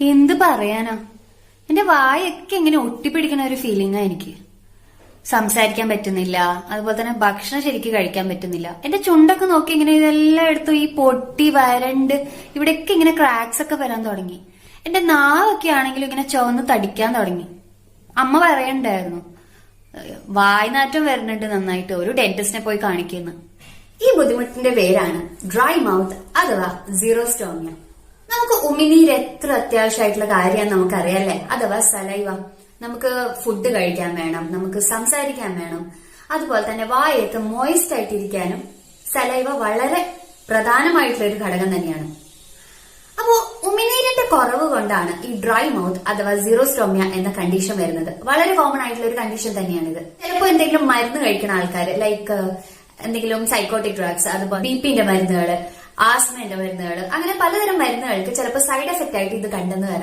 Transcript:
എന്ത് പറയാനാ? എന്റെ വായൊക്കെ ഇങ്ങനെ ഒട്ടിപ്പിടിക്കുന്ന ഒരു ഫീലിംഗാ എനിക്ക്. സംസാരിക്കാൻ പറ്റുന്നില്ല അതുപോലെ തന്നെ ഭക്ഷണം ശരിക്കും കഴിക്കാൻ പറ്റുന്നില്ല. എന്റെ ചുണ്ടൊക്കെ നോക്കി ഇങ്ങനെ ഇതെല്ലാം എടുത്തു ഈ പൊട്ടി വരണ്ട് ഇവിടെയൊക്കെ ഇങ്ങനെ ക്രാക്സ് ഒക്കെ വരാൻ തുടങ്ങി. എന്റെ നാവൊക്കെ ആണെങ്കിലും ഇങ്ങനെ ചുവന്ന് തടിക്കാൻ തുടങ്ങി. അമ്മ പറയണ്ടായിരുന്നു വായ്നാറ്റം വരുന്നുണ്ട് നന്നായിട്ട് ഒരു ഡെന്റിസ്റ്റിനെ പോയി കാണിക്കുന്നു. ഈ ബുദ്ധിമുട്ടിന്റെ പേരാണ് ഡ്രൈ മൗത്ത് അഥവാ സീറോ സ്റ്റോമിയ നമുക്ക് ഉമിനീര് എത്ര അത്യാവശ്യമായിട്ടുള്ള കാര്യമാണ് നമുക്കറിയാല്ലേ? അഥവാ സലൈവ. നമുക്ക് ഫുഡ് കഴിക്കാൻ വേണം നമുക്ക് സംസാരിക്കാൻ വേണം. അതുപോലെ തന്നെ വായത്ത് മോയിസ്റ്റ് ആയിട്ടിരിക്കാനും സലൈവ വളരെ പ്രധാനമായിട്ടുള്ള ഒരു ഘടകം തന്നെയാണ്. അപ്പോ ഉമിനീരിന്റെ കുറവ് കൊണ്ടാണ് ഈ ഡ്രൈ മൗത്ത് അഥവാ സീറോ സ്റ്റോമിയ എന്ന കണ്ടീഷൻ വരുന്നത്. വളരെ കോമൺ ആയിട്ടുള്ള ഒരു കണ്ടീഷൻ തന്നെയാണിത്. ചിലപ്പോൾ എന്തെങ്കിലും മരുന്ന് കഴിക്കുന്ന ആൾക്കാർ ലൈക്ക് എന്തെങ്കിലും സൈക്കോട്ടിക് ഡ്രഗ്സ് അതുപോലെ ബി പിന്റെ മരുന്നുകൾ ആസ്മന്റെ മരുന്നുകൾ അങ്ങനെ പലതരം മരുന്നുകൾക്ക് ചിലപ്പോൾ സൈഡ് എഫക്റ്റ് ആയിട്ട് ഇത് കണ്ടെന്ന് വരാം.